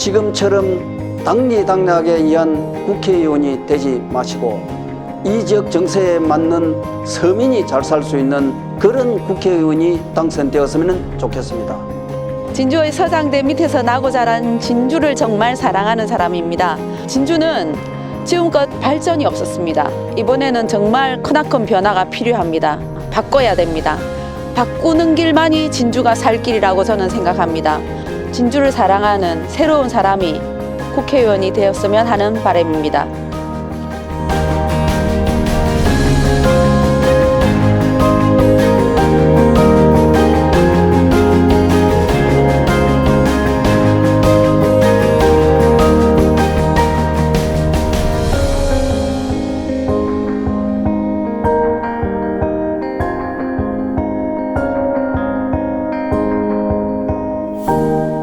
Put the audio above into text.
지금처럼 당리당략에 의한 국회의원이 되지 마시고 이 지역 정세에 맞는 서민이 잘 살 수 있는 그런 국회의원이 당선되었으면 좋겠습니다. 진주의 서장대 밑에서 나고 자란 진주를 정말 사랑하는 사람입니다. 진주는 지금껏 발전이 없었습니다. 이번에는 정말 크나큰 변화가 필요합니다. 바꿔야 됩니다. 바꾸는 길만이 진주가 살 길이라고 저는 생각합니다. 진주를 사랑하는 새로운 사람이 국회의원이 되었으면 하는 바람입니다. thank